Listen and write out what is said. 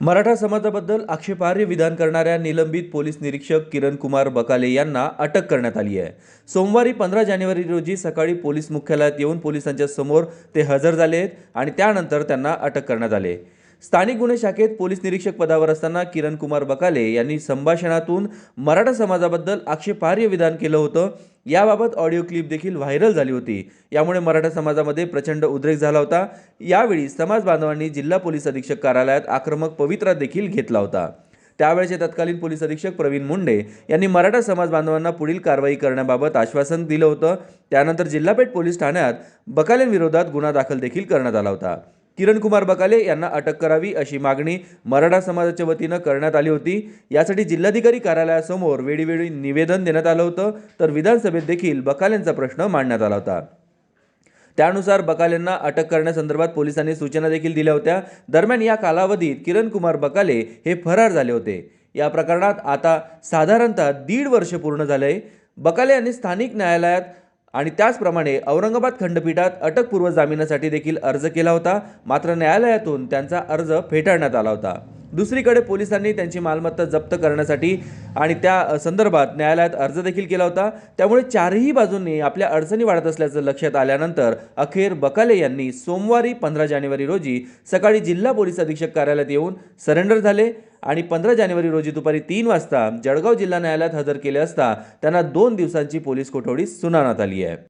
मराठा समाजाबद्दल आक्षेपार्ह विधान करणाऱ्या निलंबित पोलीस निरीक्षक किरण कुमार बकाले यांना अटक करण्यात आली आहे. सोमवारी पंधरा जानेवारी रोजी सकाळी पोलीस मुख्यालयात येऊन पोलिसांच्या समोर ते हजर झाले आहेत आणि त्यानंतर त्यांना अटक करण्यात आले स्थानिक गुन्हे शाखेत पोलीस निरीक्षक पदावर असताना किरण कुमार बकाले यांनी संभाषणातून मराठा समाजाबद्दल आक्षेपार्ह विधान केलं होतं याबाबत ऑडिओ क्लिप देखील व्हायरल झाली होती. यामुळे मराठा समाजामध्ये प्रचंड उद्रेक झाला होता. यावेळी समाज बांधवांनी जिल्हा पोलीस अधीक्षक कार्यालयात आक्रमक पवित्रा देखील घेतला होता. त्यावेळेचे तत्कालीन पोलीस अधीक्षक प्रवीण मुंडे यांनी मराठा समाज बांधवांना पुढील कारवाई करण्याबाबत आश्वासन दिलं होतं. त्यानंतर जिल्हापेठ पोलीस ठाण्यात बकालेंविरोधात गुन्हा दाखल देखील करण्यात आला होता. किरण कुमार बकाले यांना अटक करावी अशी मागणी मराठा समाजाच्या वतीनं करण्यात आली होती. यासाठी जिल्हाधिकारी कार्यालयासमोर वेळीवेळी निवेदन देण्यात आलं होतं. तर विधानसभेत देखील बकालेंचा प्रश्न मांडण्यात आला होता. त्यानुसार बकालेंना अटक करण्यासंदर्भात पोलिसांनी सूचना देखील दिल्या होत्या. दरम्यान या कालावधीत किरण कुमार बकाले हे फरार झाले होते. या प्रकरणात आता साधारणतः दीड वर्ष पूर्ण झाले बकाले यांनी स्थानिक न्यायालयात आणि त्याचप्रमाणे औरंगाबाद खंडपीठात अटकपूर्व जामिनासाठी देखील अर्ज केला होता. मात्र न्यायालयातून त्यांचा अर्ज फेटाळण्यात आला होता. दुसरीकडे पोलिसांनी त्यांची मालमत्ता जप्त करण्यासाठी आणि त्या संदर्भात न्यायालयात अर्ज देखील केला होता. त्यामुळे चारही बाजूंनी आपल्या अडचणी वाढत असल्याचं लक्षात आल्यानंतर अखेर बकाले यांनी सोमवारी पंधरा जानेवारी रोजी सकाळी जिल्हा पोलीस अधीक्षक कार्यालयात येऊन सरेंडर झाले आणि पंधरा जानेवारी रोजी दुपारी तीन वाजता जळगाव जिल्हा न्यायालयात हजर केले असता त्यांना दोन दिवसांची पोलीस कोठडी सुनावण्यात आली आहे.